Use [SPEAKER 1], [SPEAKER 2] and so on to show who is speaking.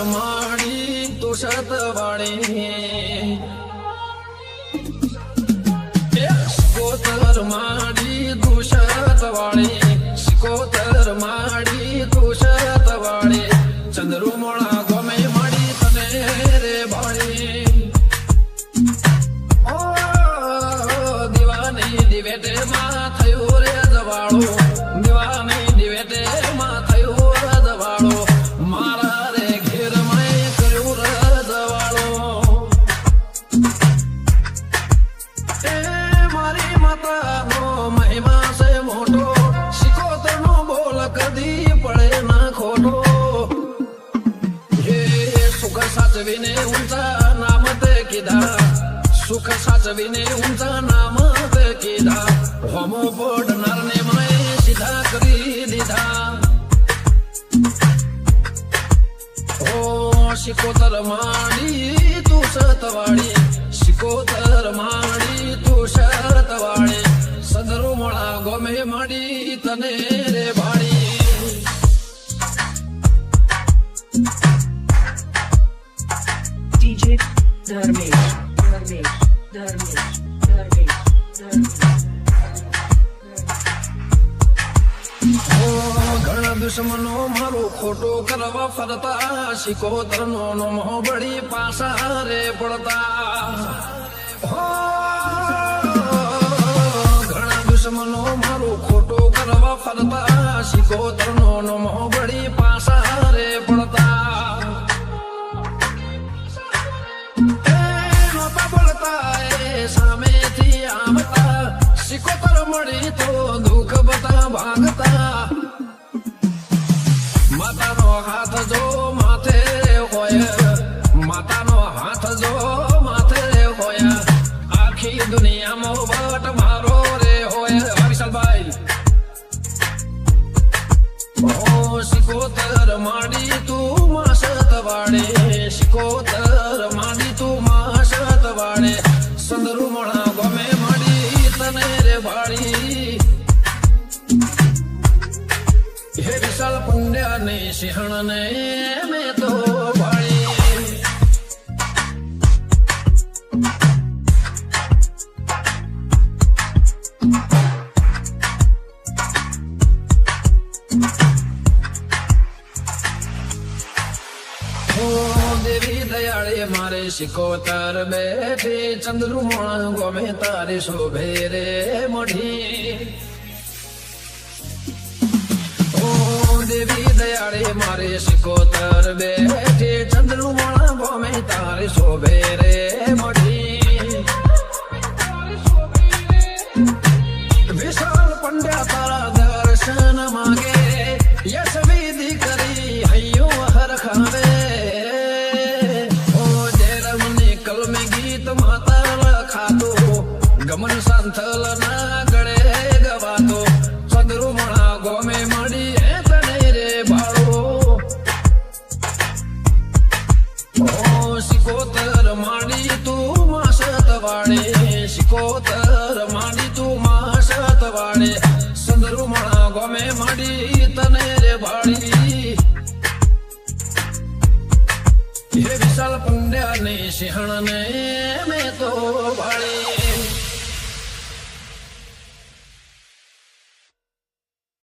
[SPEAKER 1] શિકોતર માડી તુષત વાળી શિકોતર સુખ સાચવીને ઊંચા નામ તે કીધા હોમો પડનારને મેં સીધા કરી દીધા ઓ શિકોતર માડી તું સતવાડી શિકોતર માડી તું શરતવાડી સદરુ મળા ગમે માડી તને રે ભાડી
[SPEAKER 2] DJ Dharmesh, Dharmesh, Dharmesh.
[SPEAKER 1] ઓ ઘણા દુશ્મનો મારો ખોટો કરવા ફરતા શિકોતર નો નમો બળી પાસા રે પડતા ઘણા દુશ્મનો મારો ખોટો કરવા ફરતા શિકોતર નો નમો મળી તો દુઃખ બતા ભાગતા. માતાનો હાથ જો માથે હોય, માતાનો હાથ જો માથે હોય, આખી દુનિયામાં વટ મારો રે હોય. હરિશાલભાઈ શિકોતર માડી સિંહણ ને મેં તો દેવી દયાળે મારે શિકોતર બેઠી, ચંદ્રુમણ ગમે તારે શોભે રે મઢી. મારે શિકોતર બેઠી ચંદ્રુમણ ગમે તારે શોભે રે મઢી વિશાલ પંડ્યા તારા દર્શન માગે, યશ વિધિ કરી હૈયો હર ખાવે. ઓ જયરામની કલમે ગીત માતા લખાતો ગમન સાંથલ ના ગળે ગવાતો. શિકોતર માડી તું માસત વાળે શિકોતર માડી તું માસત વાળે સંદરુમણા ગમે માડી, તને રે ભાળી. હે વિશાલ પુણ્ય ને સિંહણ ને